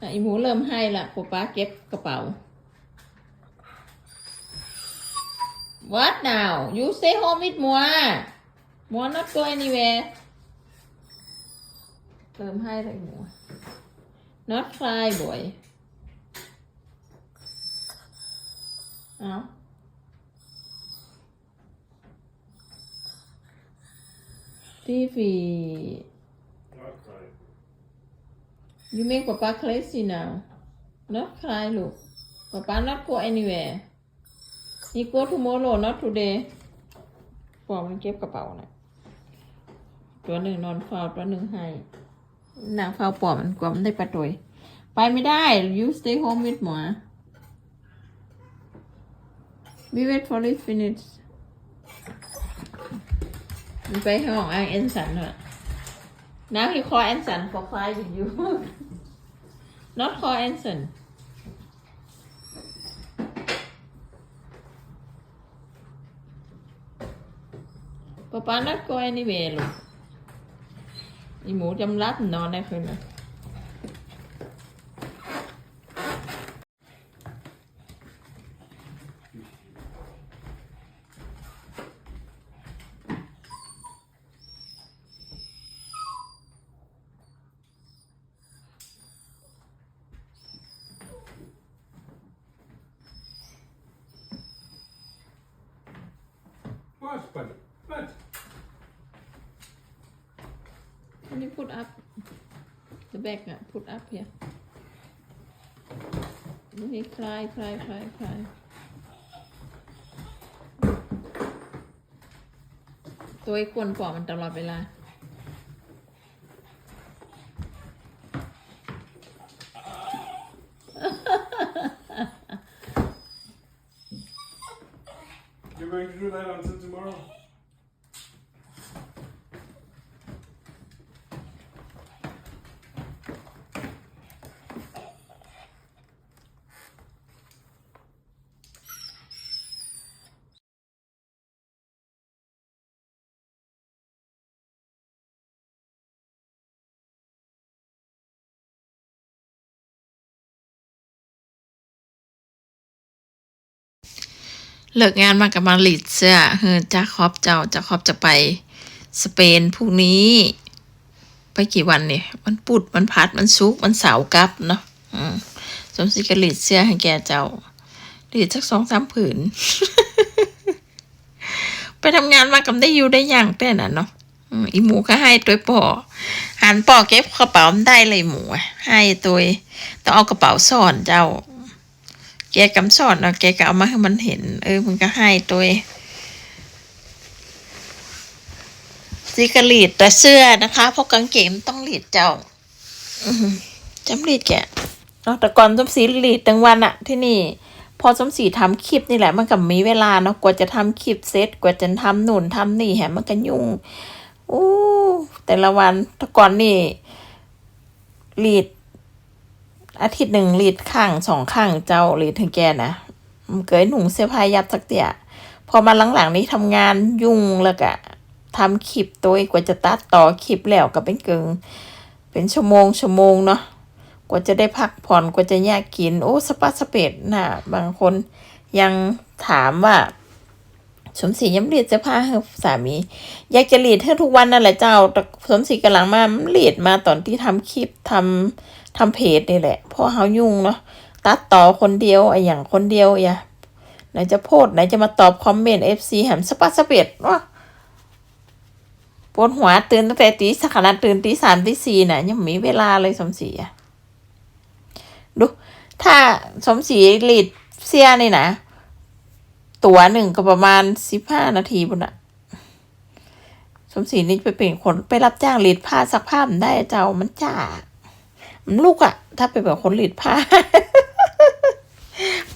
อะอีหมูเริ่มให้ละป๊าป๊าเก็บกระเป๋า What now you stay home with มัวมัว not go anywhere เริ่มให้เลยหมู not cry boy เอาพี่ฟี Not crying. You make ป๊าป๊า crazy now not cry ลูกป๊าป๊า not go anywhere he go tomorrow not today ปอมันเก็บกระเป๋านะตัวหนึ่งนอนเฝ้าตัวหนึ่งให้นางเฝ้าปอมันกลัวมันได้ประตวยไปไม่ได้ you stay home with หมอ we wait for this minutes มันไปห้องอ้างเอ็นสันเหรอ now he call Anson for fly with you not call Anson. Papa not go anywhere ลูกอีหมูจำรัดนอนได้คืนนะ What? But, but. Can you put up the bag Uh, put up here นี่คลายคลายคลายคลาย ตัวไอ้ควนปอมันตลอดเวลา You're going to do that until tomorrow? เลิกงานมากับมาลิดเสื้อเฮอจ้าคอบเจ้าจ้าคอบจะไปสเปนพรุ่งนี้ ไปกี่วันเนี่ยมันปุดมันพัดมันซุกมันเสาร์กลับเนาะอืมสมศรีกลิดเสื้อให้แกเจ้าหลิดสักสองสามผืน ไปทำงานมากับได้อยู่ได้อย่างแต่น่ะเนาะอีหมูก็ให้ตัวปอหันปอเก็บกระเป๋าได้เลยหมูให้ตัวต้องเอากระเป๋าซ่อนเจ้า แกกำสอนเนาะแกก็เอามาให้มันเห็น เออ มันก็ให้ตัวซีกรีดแต่เสื้อนะคะเพราะกางเกงมันต้องรีดเจ้าอือหือจำรีดแกเนาะแต่ก่อนสมศรีรีดตั้งวันอะที่นี่ พอสมศรีทำคลิปนี่แหละมันก็มีเวลาเนาะกว่าจะทำคลิปเสร็จกว่าจะทำหนุนทำนี่แหมมันก็ยุ่งอู้แต่ละวันแต่ก่อนนี่รีด อาทิตย์หนึ่งรีดข้างสองข้างเจ้ารีดถึงแกนะมันเกยหนุ่งเสื้อผ้ายับสักเตี่ยพอมาหลังๆนี้ทำงานยุ่งแล้วก็ทำคลิปตัวกว่าจะตัดต่อคลิปแล้วก็เป็นเกิงเป็นชั่วโมงชั่วโมงเนาะกว่าจะได้พักผ่อนกว่าจะแยกกิน โอ้สปาสเปดน่ะบางคนยังถามว่าสมศรียังรีดเสื้อผ้าให้สามี อยากจะรีดให้ทุกวันนั่นแหละเจ้าแต่สมศรีกำลังมามันรีดมาตอนที่ทำคลิปทำ ทำเพจนี่แหละเพราะเขายุ่งเนาะตัดต่อคนเดียวไอ้อย่างคนเดียวอย่าไหนจะโพสไหนจะมาตอบคอมเมนต์เอฟซีแหมสปัสสเปดวะปวดหัวตื่นตั้งแต่ตีสักขนาดตื่นตีสามตีสี่น่ะ ยังมีเวลาเลยสมศรีอะดู ถ้าสมศรีรีดเสียนี่นะตัวหนึ่งก็ประมาณสิบห้านาทีบุญอะสมศรีนี่ไปเป็นคนไปรับจ้างรีดผ้าซักผ้ามันได้เจ้ามันจ้า มันลูกอะถ้าเป็นแบบคนรีดผ้า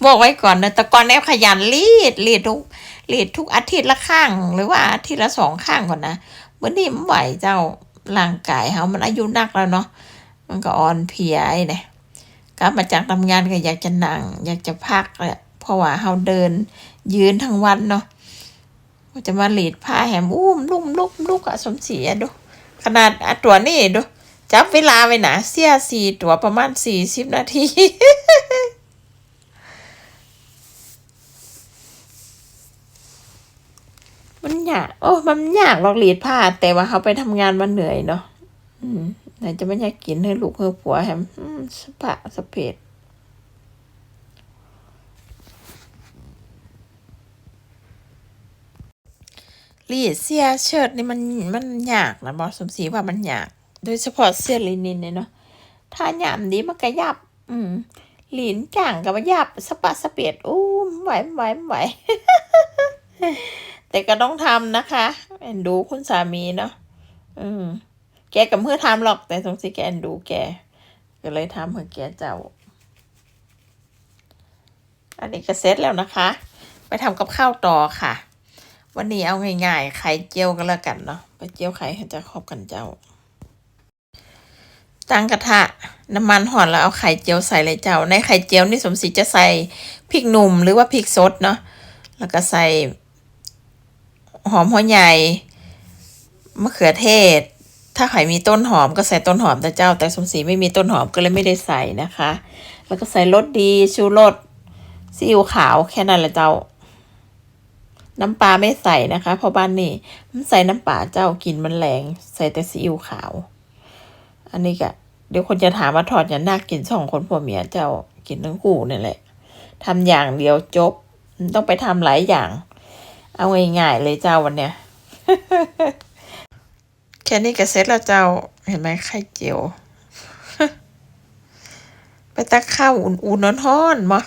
บอกไว้ก่อนนะแต่ก่อนแอบขยันรีดรีดทุกรีดทุกอาทิตย์ละข้าง หรือว่าอาทิตย์ละสองข้างก่อนนะวันนี้มันไหวเจ้าร่างกายเขามันอายุนักแล้วเนาะมันก็อ่อนเพลียไอ้เนี่ยกลับมาจากทำงานก็อยากจะนั่ง อยากจะพักแหละเพราะว่าเขาเดิน ยืนทั้งวันเนาะจะมาหลีดผ้าแหมอุ้มลุ่มลุ่มลุกอะสมศรีอะดูขนาดอตัวนี่ดู จับเวลาไว้นะเสียสี่ตัวประมาณสี่สิบนาทีมันยากโอ้ มันยากหรอกหลีดผ้าแต่ว่าเขาไปทำงานมันเหนื่อยเนาะอืมไหนจะไม่อยากกินให้ลูกให้ผัวแฮมอืมสปะสเปดรีดเสียเชิ้ตนี่มันมันยากนะบอสมศรีว่ามันยาก โดยเฉพาะเสื้อลินินเนี่ยเนาะถ้าหยามดีมันก็ยับ อืมหลินจ่างกับว่ายับสปะสเปียดอู้ไหวไหวไหวแต่ก็ต้องทำนะคะแอนดูคุณสามีเนาะอืม แกกับเพื่อทำหรอก แต่สงสัยแกแอนดูแก ก็เลยทำเพื่อแกเจ้า อันนี้ก็เสร็จแล้วนะคะ ไปทำกับข้าวต่อค่ะ วันนี้เอาง่ายๆไข่เจียวกันแล้วกันเนาะ ไปเจียวไข่จะครอบกันเจ้า ตั้งกระทะน้ำมันหอนแล้วเอาไข่เจียวใส่เลยเจ้า ในไข่เจียวนี่สมศรีจะใส่พริกหนุ่มหรือว่าพริกสดเนาะแล้วก็ใส่หอมหัวใหญ่มะเขือเทศ ถ้าใครมีต้นหอมก็ใส่ต้นหอมแต่เจ้า แต่สมศรีไม่มีต้นหอมก็เลยไม่ได้ใส่นะคะ แล้วก็ใส่รสดีชูรสซีอิ๊วขาวแค่นั้นแหละเจ้า น้ำปลาไม่ใส่นะคะเพราะบ้านนี่มันใส่น้ำปลาเจ้ากลินมันแรง ใส่แต่ซีอิ๊วขาว อันนี้ก็เดี๋ยวคนจะถามว่าถอดอย่านักกินสองคนผัวเมียเจ้ากินทั้งคู่นี่แหละทำอย่างเดียวจบ ต้องไปทำหลายอย่าง เอาง่ายๆเลยเจ้าวันเนี้ยแค่นี้ก็เสร็จแล้วเจ้าเห็นไหมไข่เจียว ไปตักข้าวอุ่นๆร้อนๆมา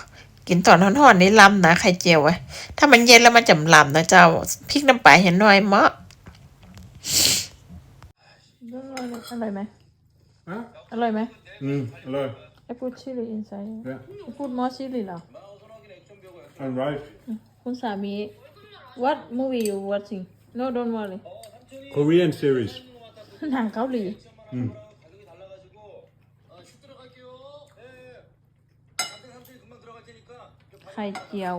กินตอนร้อนๆนี่ลำนะไข่เจียวไว้ถ้ามันเย็นแล้วมันจะลำนะเจ้าพริกน้ำปลาเห็นหน่อยมะอร่อยไหม Huh? อร่อยไหม Mm, hello. I put chili inside Yeah. I put more chili เหรอ I'm right. คุณสามี What movie you watching No don't worry Korean series. หนังเกาหลี Mm. ไข่เจียว